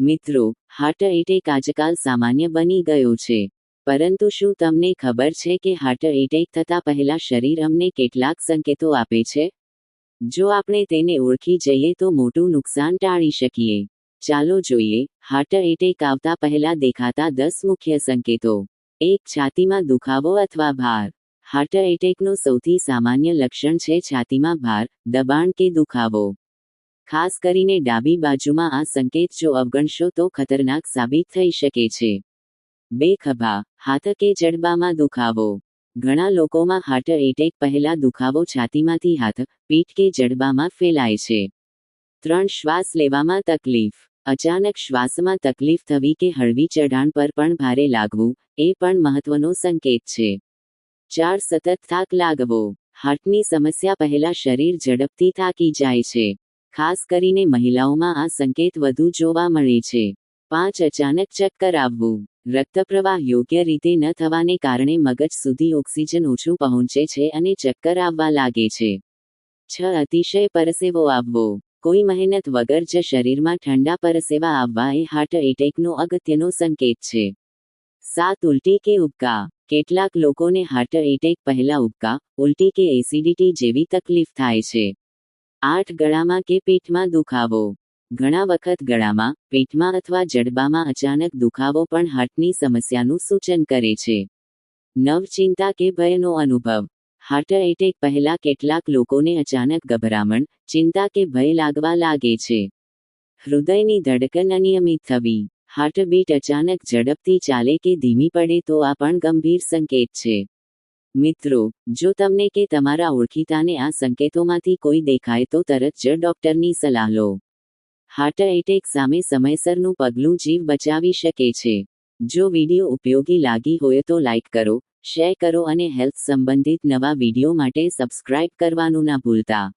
મિત્રો heart attack આજકાલ સામાન્ય બની ગયો છે. પરંતુ શું તમને ખબર છે કે હાર્ટ એટેક થતા પહેલા શરીર અમને કેટલાક સંકેતો આપે છે? જો આપણે તેને ઓળખી જઈએ તો મોટું નુકસાન ટાળી શકીએ. ચાલો જોઈએ હાર્ટ એટેક આવતા પહેલા દેખાતા દસ મુખ્ય સંકેતો. એક, છાતીમાં દુખાવો અથવા ભાર. હાર્ટ એટેકનો સૌથી સામાન્ય લક્ષણ છે છાતીમાં ભાર, દબાણ કે દુખાવો. ખાસ કરીને ડાબી બાજુમાં આ સંકેત જો અવગણશો તો ખતરનાક સાબિત થઈ શકે છે. બે ખભા, હાથ કે જડબામાં દુખાવો. ઘણા લોકોમાં હાર્ટ એટેક પહેલા દુખાવો છાતીમાંથી હાથ, પીઠ કે જડબામાં ફેલાય છે. ત્રણ શ્વાસ લેવામાં તકલીફ. અચાનક શ્વાસમાં તકલીફ થવી કે હળવી ચઢાણ પર પણ ભારે લાગવું, એ પણ મહત્વનો સંકેત છે. ચાર સતત થાક લાગવો. હાર્ટની સમસ્યા પહેલા શરીર ઝડપથી થાકી જાય છે. ખાસ કરીને મહિલાઓમાં આ સંકેત વધુ જોવા મળે છે. પાંચ, અચાનક ચક્કર આવવું. રક્તપ્રવાહ યોગ્ય રીતે ન થવાને કારણે મગજ સુધી ઓક્સિજન ઓછું પહોંચે છે અને ચક્કર આવવા લાગે છે. છ, અતિશય પરસેવો આવવો. કોઈ મહેનત વગર જ શરીરમાં ઠંડા પરસેવા આવવા એ હાર્ટ એટેકનો અગત્યનો સંકેત છે. સાત, ઉલટી કે ઉબકા. કેટલાક લોકોને હાર્ટ એટેક પહેલા ઉબકા, ઉલટી કે એસિડિટી જેવી તકલીફ થાય છે. આઠ ગળામાં કે પેટમાં દુખાવો. ઘણા વખત ગળામાં, પેટમાં અથવા જડબામાં અચાનક દુખાવો પણ હાર્ટની સમસ્યાનું સૂચન કરે છે. નવ ચિંતા કે ભયનો અનુભવ. હાર્ટ એટેક પહેલા કેટલાક લોકોને અચાનક ગભરામણ, ચિંતા કે ભય લાગવા લાગે છે. હૃદયની ધડકન અનિયમિત થવી. હાર્ટબીટ અચાનક ઝડપથી ચાલે કે ધીમી પડે તો આ પણ ગંભીર સંકેત છે. મિત્રો, જો તમને કે તમારા ઓળખીતાને આ સંકેતોમાંથી કોઈ દેખાય તો તરત જ ડોક્ટરની સલાહ લો. હાર્ટ એટેક સામે સમયસરનું પગલું જીવ બચાવી શકે છે. જો વીડિયો ઉપયોગી લાગી હોય તો લાઇક કરો, શેર કરો અને હેલ્થ સંબંધિત નવા વીડિયો માટે સબસ્ક્રાઇબ કરવાનું ના ભૂલતા.